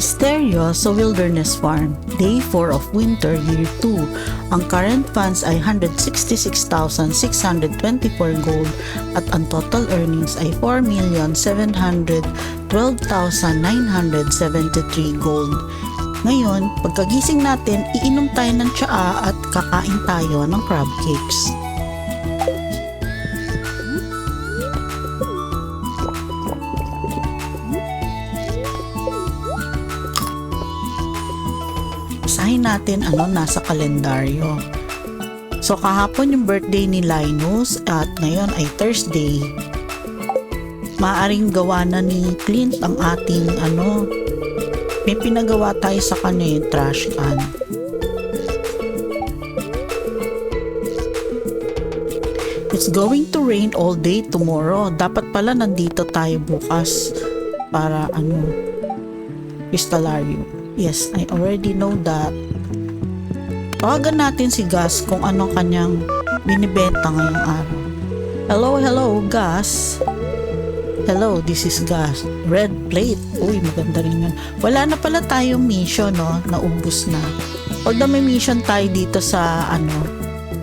Stereo sa Wilderness Farm, Day 4 of Winter, Year 2. Ang current funds ay 166,624 gold at ang total earnings ay 4,712,973 gold. Ngayon, pagkagising natin, iinom tayo ng tsaa at kakain tayo ng crab cakes. Natin ano nasa kalendaryo. So kahapon yung birthday ni Linus at ngayon ay Thursday. Maaring gawa na ni Clint ang ating ano, may pinagawa tayo sa kanya yung trash can. It's going to rain all day tomorrow. Dapat pala nandito tayo bukas para ano, Crystalarium. Yes, I already know that. Tawagan natin si Gus kung anong kanyang binibenta ngayong araw. Hello, hello, Gus. Hello, this is Gus. Red plate. Uy, maganda rin yun. Wala na pala tayong mission, no? Naubos na. Although may mission tayo dito sa, ano,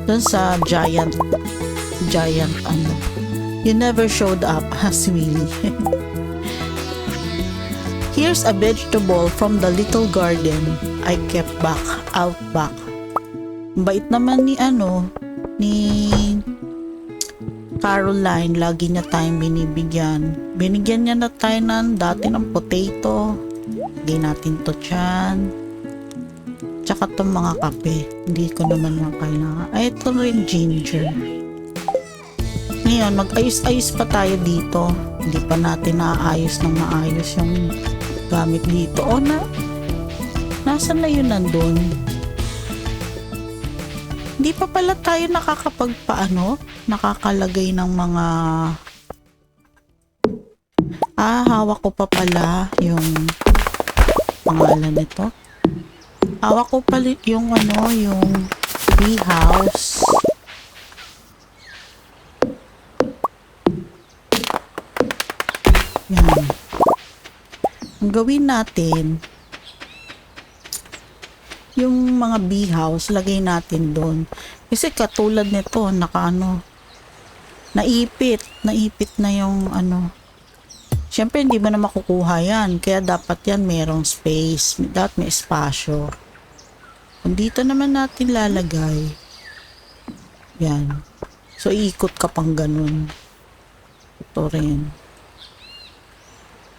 dun sa giant, giant, ano. You never showed up, as Willie. Here's a vegetable from the little garden I kept back, out back. Bait naman ni ano, ni Caroline, lagi niya tayong binibigyan. Binigyan niya na tayo ng dati ng potato. Lagay natin to dyan. Tsaka itong mga kape. Hindi ko naman yung kailangan. Ay, ito rin ginger. Ngayon, mag-ayos-ayos pa tayo dito. Hindi pa natin naayos ng maayos yung gamit dito. O na, nasan na yun nandun? Hindi pa pala tayo nakakapagpaano, nakakalagay ng mga Ah, hawak ko pa pala yung pangalan nito. Hawak ko pala yung ano, yung bee house. Yan. Ang gawin natin, yung mga bee house, lagay natin doon. Kasi katulad nito, nakaano, naipit, naipit na yung ano. Siyempre, hindi mo na makukuha yan. Kaya dapat yan merong space. Dapat may espasyo. Kung dito naman natin lalagay, yan. So, iikot ka pang ganun. Ito rin.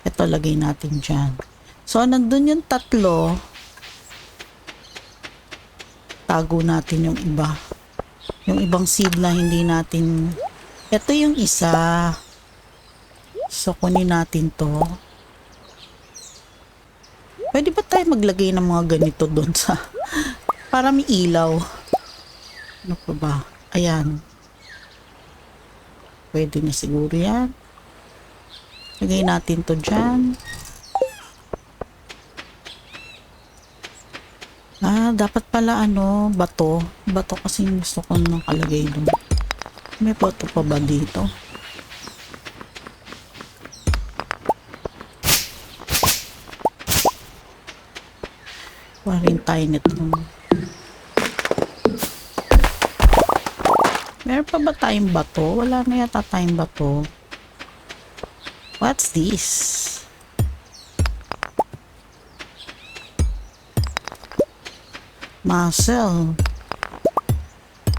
Ito, lagay natin dyan. So, nandun yung tatlo. Tago natin yung iba. Yung ibang seed na hindi natin... Ito yung isa. So, kunin natin to. Pwede ba tayo maglagay ng mga ganito doon sa... para may ilaw. Ano pa ba? Ayan. Pwede na siguro yan. Lagay natin to dyan. Ah, dapat pala ano, bato. Bato kasi gusto ko nakalagay doon. May bato pa ba dito? Warin tayo nito. Meron pa ba tayong bato? Wala na yata tayong bato. What's this? Muscle.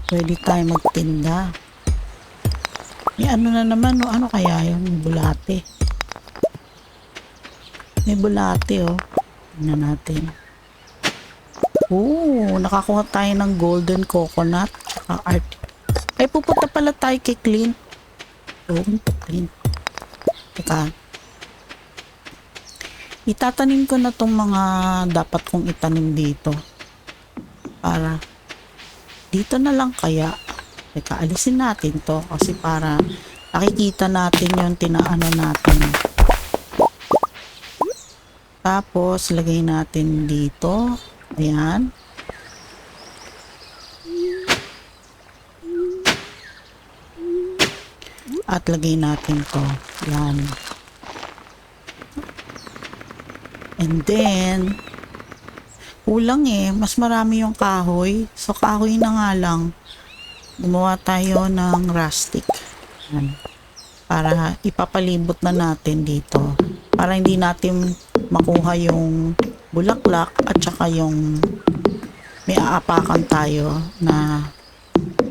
Pwede tayo magtinda. May ano na naman, no? ano kaya yun? May bulate. May bulate, oh. Tingnan natin. Oo, nakakuha tayo ng golden coconut. Tsaka art. Ay, pupunta pala tayo kay Clint. Oo, Clint. Teka. Itatanim ko na tong mga dapat kong itanim dito. Para dito na lang kaya. Teka, alisin natin to kasi para nakikita natin yung tinaano natin. Tapos, lagay natin dito. Ayan. At lagay natin to. Yan. And then, kulang eh. Mas marami yung kahoy. So, kahoy na nga lang. Gumawa tayo ng rustic. Yan. Para ipapalibot na natin dito. Para hindi natin makuha yung bulaklak at saka yung may aapakan tayo na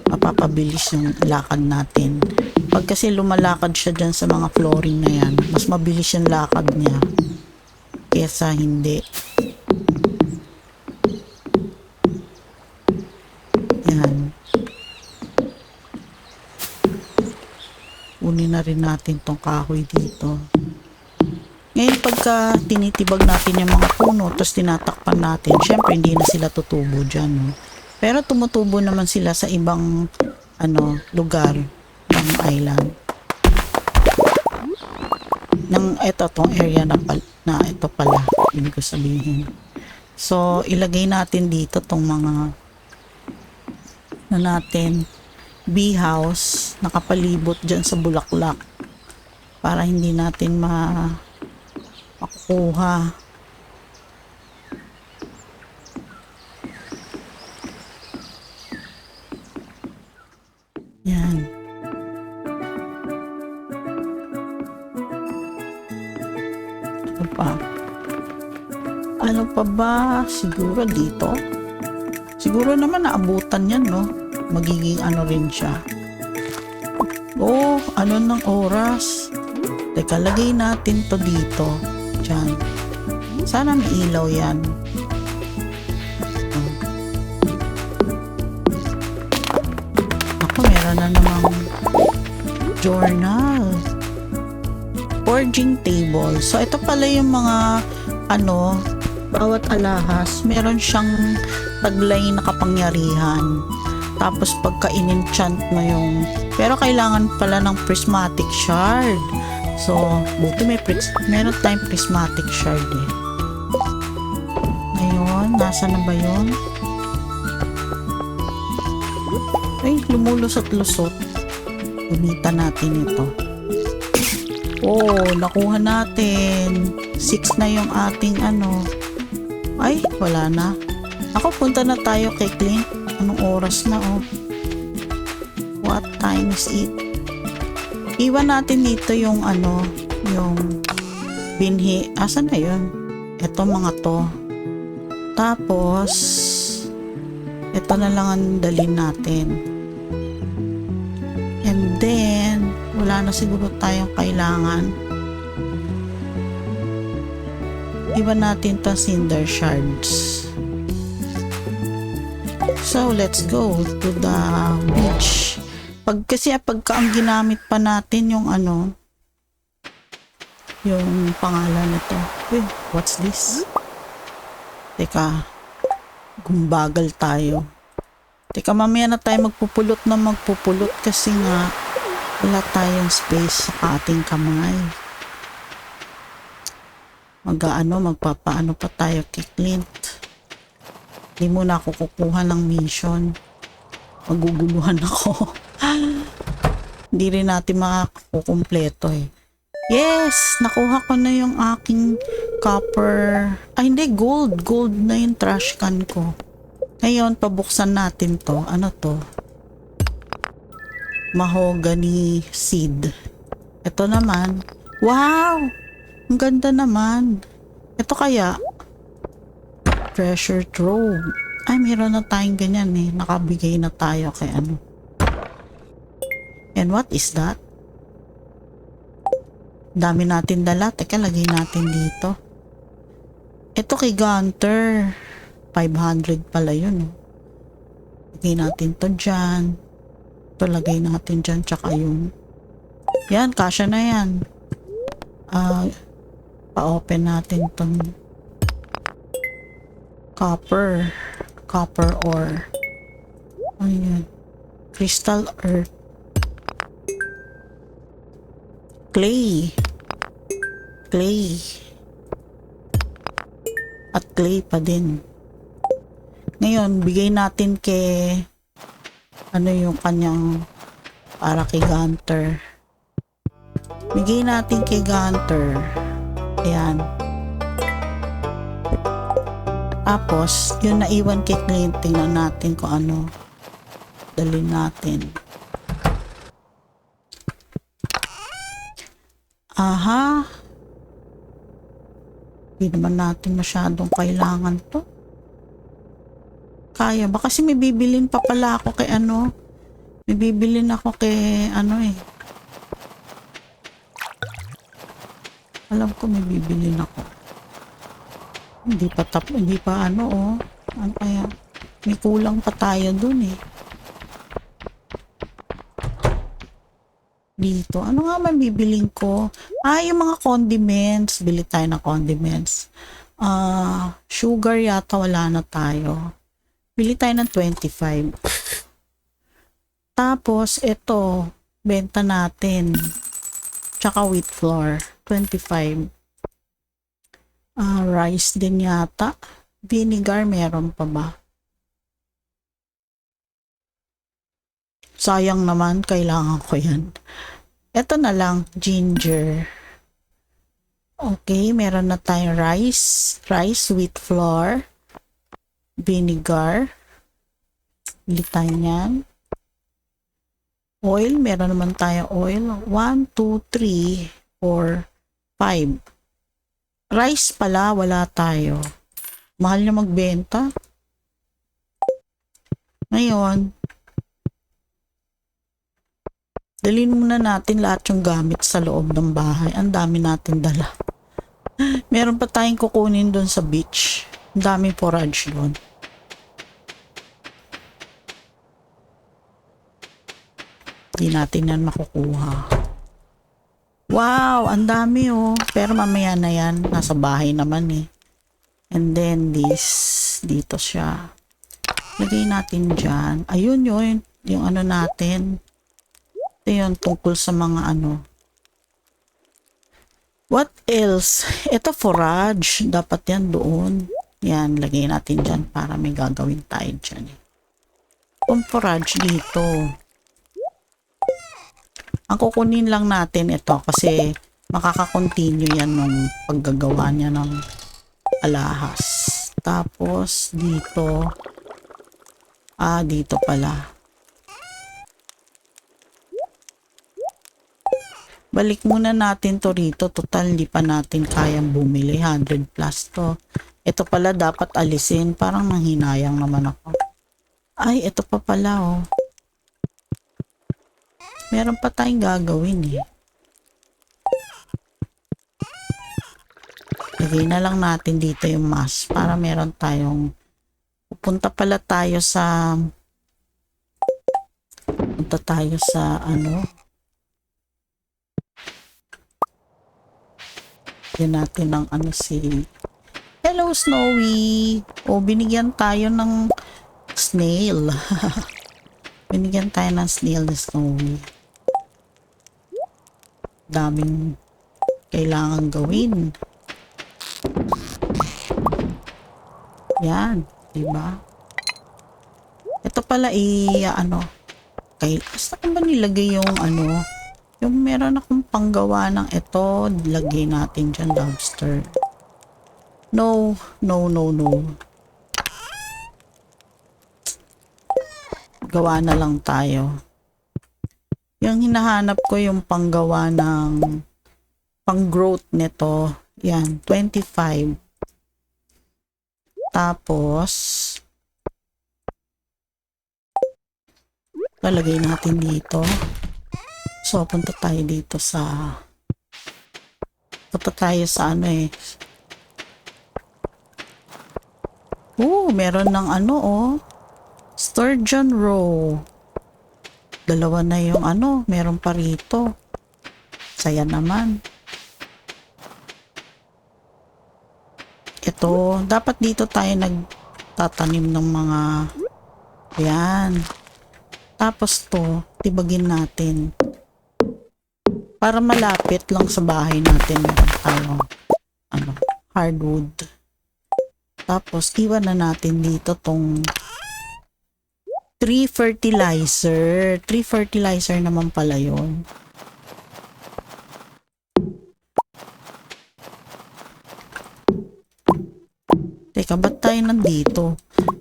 mapapabilis yung lakad natin. Pag kasi lumalakad siya dyan sa mga flooring na yan, mas mabilis yung lakad niya kesa hindi. Yan. Kunin na rin natin tong kahoy dito. Ngayon pagka tinitibag natin yung mga puno tapos tinatakpan natin, syempre hindi na sila tutubo dyan. No? Pero tumutubo naman sila sa ibang ano lugar ng island. Ng ito tong area na, pal, na ito pala, ibig ko sabihin. So, ilagay natin dito tong mga na natin bee house nakapalibot dyan sa bulaklak para hindi natin ma makukuha yan ano pa ba? Siguro dito? Siguro naman naabutan yan no? Magiging ano rin siya. Oh ano ng oras? Teka lagay natin to dito. Dyan sana may ilaw yan. Ako meron na namang journal. Forging table. So ito pala yung mga ano bawat alahas meron siyang taglay na kapangyarihan. Tapos pagka in-enchant mo yung pero kailangan pala ng prismatic shard. So buti may pris, meron tayong prismatic shard eh. Ngayon nasa na ba yun? Ay lumulusot lusot. Gamitan natin ito. Oh nakuha natin. 6 na yung ating ano ay wala na ako punta na tayo kay Clint Anong oras na oh? What time is it? Iwan natin dito yung ano, yung binhi. Asan na yun? Ito mga to. Tapos, ito na lang ang dalhin natin. And then, wala na siguro tayong kailangan. Iwan natin to cinder shards. So, let's go to the beach. Pag kasi pagka ang ginamit pa natin yung ano, yung pangalan nito. Wait, what's this? Teka, gumbagal tayo. Teka, mamaya na tayo magpupulot na magpupulot kasi nga wala tayong space sa ating kamay. Mag-ano, magpapaano pa tayo kay Clint. Hindi muna ako kukuha ng mission. Maguguluhan ako. Hindi rin natin makakukumpleto eh. Yes! Nakuha ko na yung aking copper. Ay hindi, gold. Gold na yung trash can ko. Ngayon, pabuksan natin to. Ano to? Mahogany seed. Ito naman. Wow! Ang ganda naman. Ito kaya, treasure trove. Ay, meron na tayong ganyan eh. Nakabigay na tayo kay ano. And what is that? Dami natin dala. Teka, lagay natin dito. Ito kay Gunter. 500 pala yun. oh. Lagay natin to dyan. Ito lagay natin dyan. Tsaka yung... Yan, kasya na yan. Ah... pa-open natin tong copper copper ore. Ayan. Crystal earth. Clay. Clay. At clay pa din. Ngayon bigay natin kay ano yung kanyang para kay Gunter. Bigay natin kay Gunter ayan Tapos, yung naiwan kay Clint, tingnan natin kung ano. Dalhin natin. Aha. Hindi naman natin masyadong kailangan to. Kaya ba? Kasi may bibilin pa pala ako kay ano. May bibilin ako kay ano eh. Alam ko may bibilin ako. Hindi pa tap, hindi pa ano oh. Ano kaya? May kulang pa tayo dun eh. Dito. Ano nga man bibiling ko? Ah, yung mga condiments. Bili tayo ng condiments. Ah, sugar yata wala na tayo. Bili tayo ng 25. Tapos, ito, benta natin. Tsaka wheat flour, 25. Ah, rice din yata. Vinegar, meron pa ba? Sayang naman, kailangan ko yan. Ito na lang, ginger. Okay, meron na tayong rice. Rice, wheat flour, vinegar. Bili tayo niyan. Oil, meron naman tayo oil. 1, 2, 3, 4, 5. Rice pala, wala tayo. Mahal na magbenta. Ngayon, dalhin muna natin lahat yung gamit sa loob ng bahay. Ang dami natin dala. Meron pa tayong kukunin doon sa beach. Ang daming forage doon. Hindi natin yan makukuha. Wow, ang dami oh. Pero mamaya na yan. Nasa bahay naman eh. And then this, dito siya. Lagay natin dyan. Ayun yun, yung ano natin. Ito yun, tungkol sa mga ano. What else? Ito forage. Dapat yan doon. Yan, lagay natin dyan para may gagawin tayo dyan. eh. Kung forage dito. Ang kukunin lang natin ito kasi makaka-continue yan ng paggagawa niya ng alahas. Tapos dito ah dito pala. Balik muna natin to rito. Total hindi pa natin kayang bumili. 100 plus to. Ito pala dapat alisin. Parang nanghinayang naman ako. Ay, ito pa pala oh. Meron pa tayong gagawin eh. Lagay na lang natin dito yung mask para meron tayong pupunta pala tayo sa punta tayo sa ano? Yan natin ng ano si Hello Snowy. O binigyan tayo ng snail. Binigyan tayo ng snail na Snowy daming kailangan gawin yan, di ba? Ito pala i ano, kay saan ba nilagay yung ano, yung meron akong panggawa ng ito, lagay natin dyan lobster. No, no, no, no. Gawa na lang tayo. Yung hinahanap ko yung panggawa ng pang-growth nito. Yan, 25. Tapos, lalagay natin dito. So, punta tayo dito sa punta tayo sa ano eh. Oh, meron ng ano oh. Sturgeon row. Dalawa na yung ano, meron pa rito. Saya naman. ito, dapat dito tayo nagtatanim ng mga yan. Tapos to, tibagin natin. Para malapit lang sa bahay natin meron tayong ano, hardwood. Tapos, iwan na natin dito tong tree fertilizer. Tree fertilizer naman pala yon. Teka, ba't tayo nandito?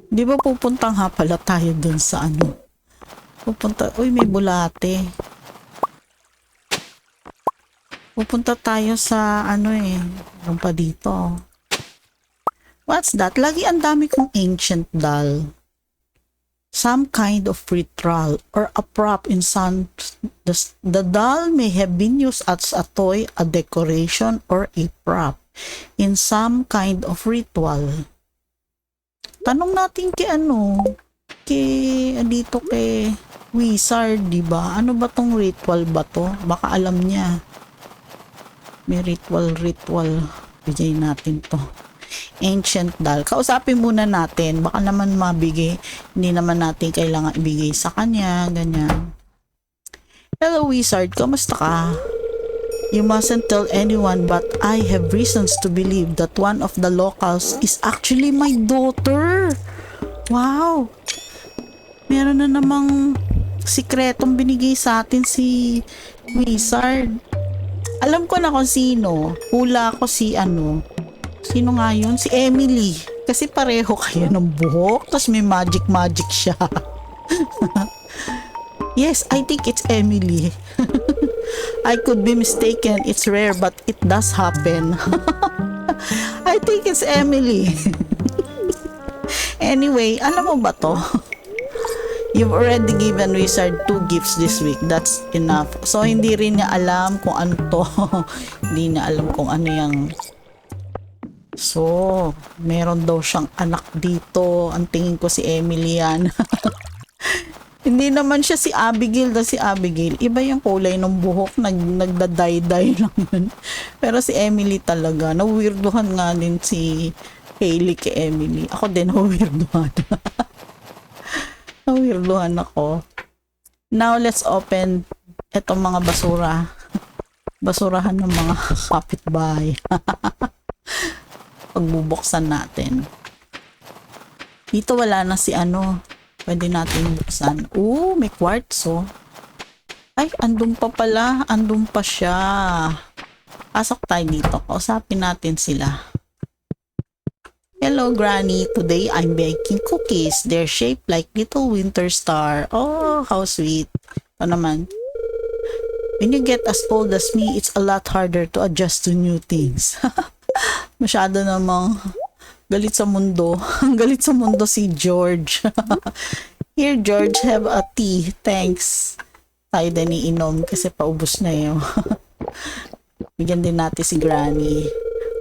Di ba pupunta nga tayo dun sa ano? Pupunta, uy may bulate. Pupunta tayo sa ano eh, yung pa dito. What's that? Lagi ang dami kong ancient doll. Some kind of ritual or a prop in some the, the doll may have been used as a toy, a decoration, or a prop in some kind of ritual. Tanong natin kay ano, kay dito kay Wizard, di ba? Ano ba tong ritual ba to? Baka alam niya. May ritual, ritual. Bigay natin to. Ancient doll. Kausapin muna natin. Baka naman mabigay. Hindi naman natin kailangan ibigay sa kanya. Ganyan. Hello, Wizard. Kamusta ka? You mustn't tell anyone but I have reasons to believe that one of the locals is actually my daughter. Wow! Meron na namang sikretong binigay sa atin si Wizard. Alam ko na kung sino. Hula ko si ano. Sino nga yun? Si Emily. Kasi pareho kayo ng buhok. Tapos may magic magic siya. yes, I think it's Emily. I could be mistaken. It's rare but it does happen. I think it's Emily. anyway, alam mo ba to? You've already given Wizard two gifts this week. That's enough. So, hindi rin niya alam kung ano to. hindi niya alam kung ano yung... So, meron daw siyang anak dito. Ang tingin ko si Emily yan. hindi naman siya si Abigail na si Abigail. Iba yung kulay ng buhok. Nag, nagdaday-day lang yun. Pero si Emily talaga. Nawirduhan nga din si Hailey kay Emily. Ako din nawirduhan. Nawirduhan ako. Now, let's open etong mga basura. Basurahan ng mga kapitbahay. Pagbubuksan natin. Dito wala na si ano. Pwede natin buksan. Oo, may kwartzo. Ay, andun pa pala. Andun pa siya. Pasok tayo dito. Kausapin natin sila. Hello, Granny. Today I'm baking cookies. They're shaped like little winter star. Oh, how sweet. Ito naman. When you get as old as me, it's a lot harder to adjust to new things. Masyado namang galit sa mundo. galit sa mundo si George. Here, George, have a tea. Thanks. Tayo din iinom kasi paubos na yun. Bigyan din natin si Granny.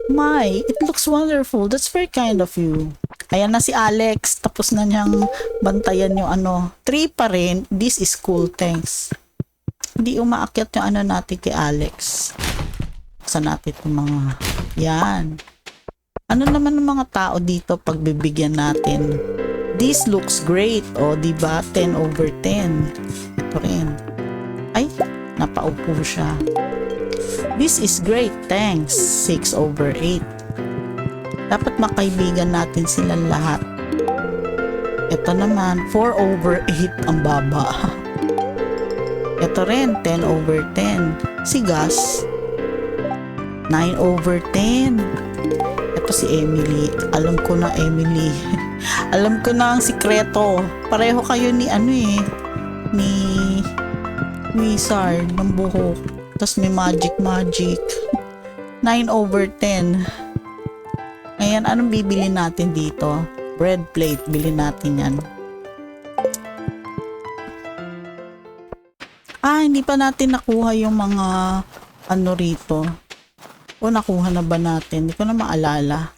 My, it looks wonderful. That's very kind of you. Ayan na si Alex. Tapos na niyang bantayan yung ano. Three pa rin. This is cool. Thanks. Hindi umaakyat yung ano natin kay Alex. Sa natin itong mga... Yan. Ano naman ng mga tao dito pagbibigyan natin? This looks great. O, di ba 10 over 10. Ito rin. Ay, napaupo siya. This is great, thanks. 6 over 8. Dapat makaibigan natin silang lahat. Ito naman, 4 over 8 ang baba. Ito rin, 10 over 10. Si Gus, 9 over 10. Ito si Emily. Alam ko na Emily. Alam ko na ang sikreto. Pareho kayo ni ano eh. Ni Wizard ng buhok. Tapos may magic magic. 9 over 10. Ngayon, anong bibili natin dito? Bread plate. Bili natin yan. Ah, hindi pa natin nakuha yung mga ano rito. O nakuha na ba natin? Hindi ko na maalala.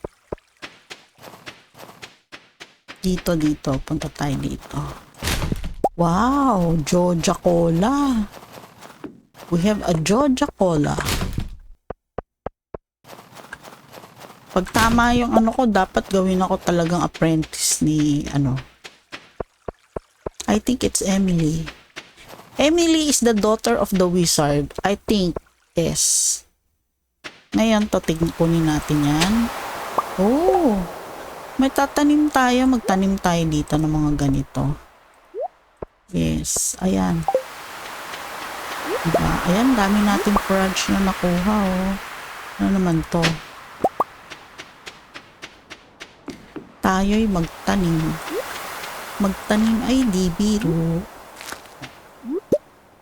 Dito, dito. Punta tayo dito. Wow! Georgia Cola. We have a Georgia Cola. Pag tama yung ano ko, dapat gawin ako talagang apprentice ni ano. I think it's Emily. Emily is the daughter of the wizard. I think, yes. Ngayon, tatignan kunin natin yan. Oh, may tatanim tayo. Magtanim tayo dito ng mga ganito. Yes, ayan. Diba? Ayan, dami natin fudge na nakuha, oh. Ano naman to? tayo'y magtanim. Magtanim ay di biro.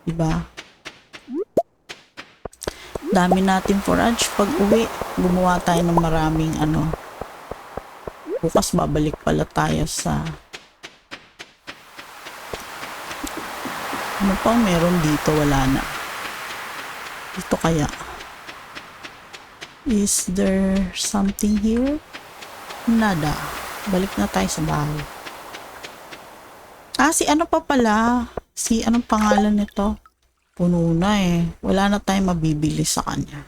Diba? Dami natin forage. Pag uwi, gumawa tayo ng maraming ano. Bukas babalik pala tayo sa ano pang meron dito wala na. Dito kaya. Is there something here? Nada. Balik na tayo sa bahay. Ah si ano pa pala? Si anong pangalan nito puno na eh wala na tayong mabibili sa kanya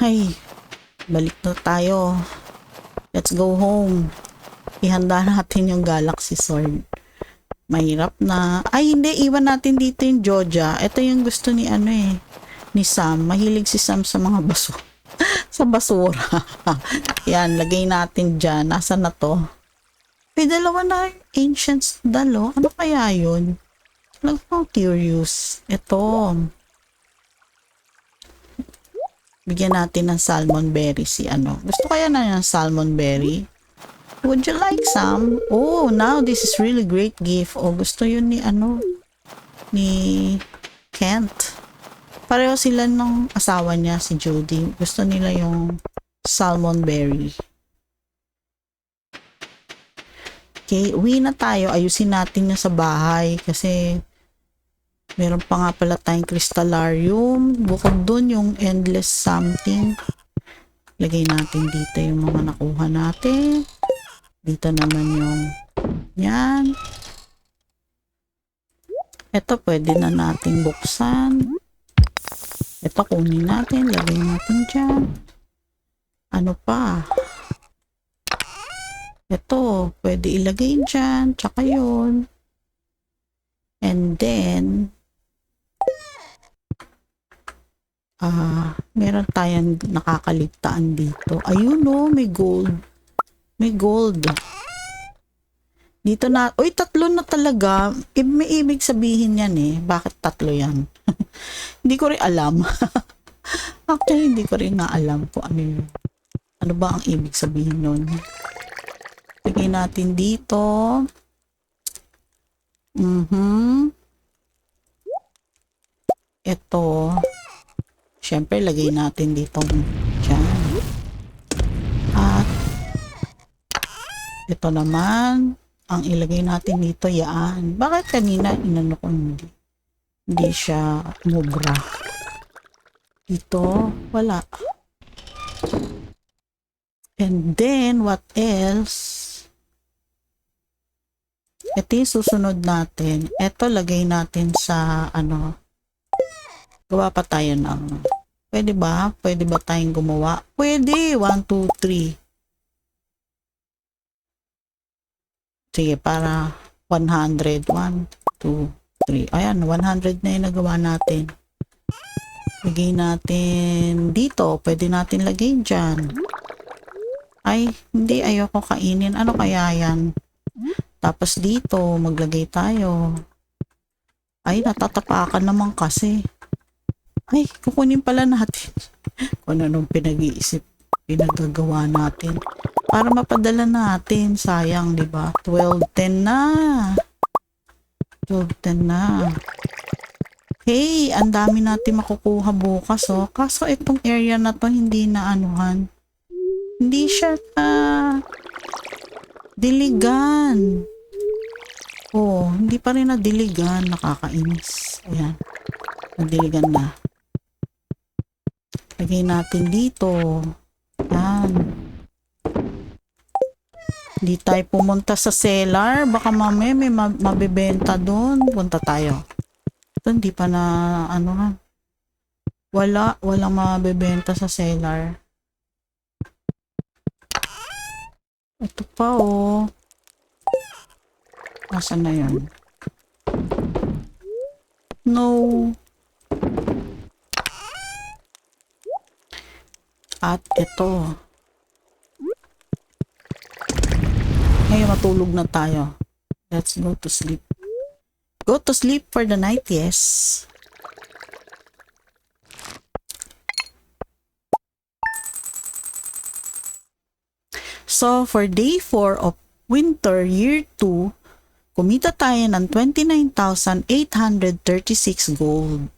ay balik na tayo let's go home ihanda natin yung galaxy sword mahirap na. Ay, hindi. Iwan natin dito yung Joja. Ito yung gusto ni ano eh. Ni Sam. Mahilig si Sam sa mga baso. sa basura. Yan, lagay natin dyan. Nasaan na to? May dalawa na ancient dalo. Ano kaya yun? Lang pang curious. Ito. Bigyan natin ng salmon berry si ano. Gusto kaya na ng salmon berry? Would you like some? Oh, now this is really great gift. Oh, gusto yun ni ano, ni Kent. Pareho sila ng asawa niya, si Judy. Gusto nila yung salmon berry. Okay, uwi na tayo. Ayusin natin niya sa bahay kasi meron pa nga pala tayong crystallarium. Bukod dun yung endless something. Lagay natin dito yung mga nakuha natin. Dito naman yung yan. Ito pwede na nating buksan. Ito kunin natin. Lagay natin dyan. Ano pa? Ito, pwede ilagay dyan. Tsaka yun. And then, ah, meron tayong nakakaligtaan dito. Ayun no, may gold. May gold. Dito na, uy, tatlo na talaga. I- may ibig sabihin yan eh. Bakit tatlo yan? hindi ko rin alam. Actually, hindi ko rin nga alam kung ano yun. Ano ba ang ibig sabihin nun? Lagay natin dito. Mhm. Ito. Siyempre, lagay natin dito. Diyan. At ito naman, ang ilagay natin dito, yaan. Bakit kanina inano ko hindi? Hindi siya mubra. Dito, wala. And then, what else? Ito yung susunod natin. Ito, lagay natin sa, ano, gawa pa tayo ng, pwede ba? Pwede ba tayong gumawa? Pwede! 1, 2, 3. Sige, para 100. 1, 2, 3. Ayan, 100 na yung nagawa natin. Lagay natin dito. Pwede natin lagay dyan. Ay, hindi. Ayoko kainin. Ano kaya yan? Tapos dito, maglagay tayo. Ay, natatapakan naman kasi. Ay, kukunin pala natin. Kung anong pinag-iisip, pinagagawa natin. Para mapadala natin. Sayang, di ba? 12.10 na. 12.10 na. Hey, ang dami natin makukuha bukas, oh. Kaso itong area na to, hindi na anuhan. Hindi siya na diligan. Oh, hindi pa rin na diligan. Nakakainis. Ayan. Nadiligan na. Lagay natin dito. Yan. Hindi tayo pumunta sa cellar. Baka mamaya may ma- mabibenta doon. Punta tayo. Ito, hindi pa na, ano ha. Wala, walang mabibenta sa cellar. Ito pa, oh. Nasaan na yan? No. At ito. Ngayon matulog na tayo. Let's go to sleep. Go to sleep for the night, yes. So, for day 4 of winter year 2, kumita tayo ng 29,836 gold.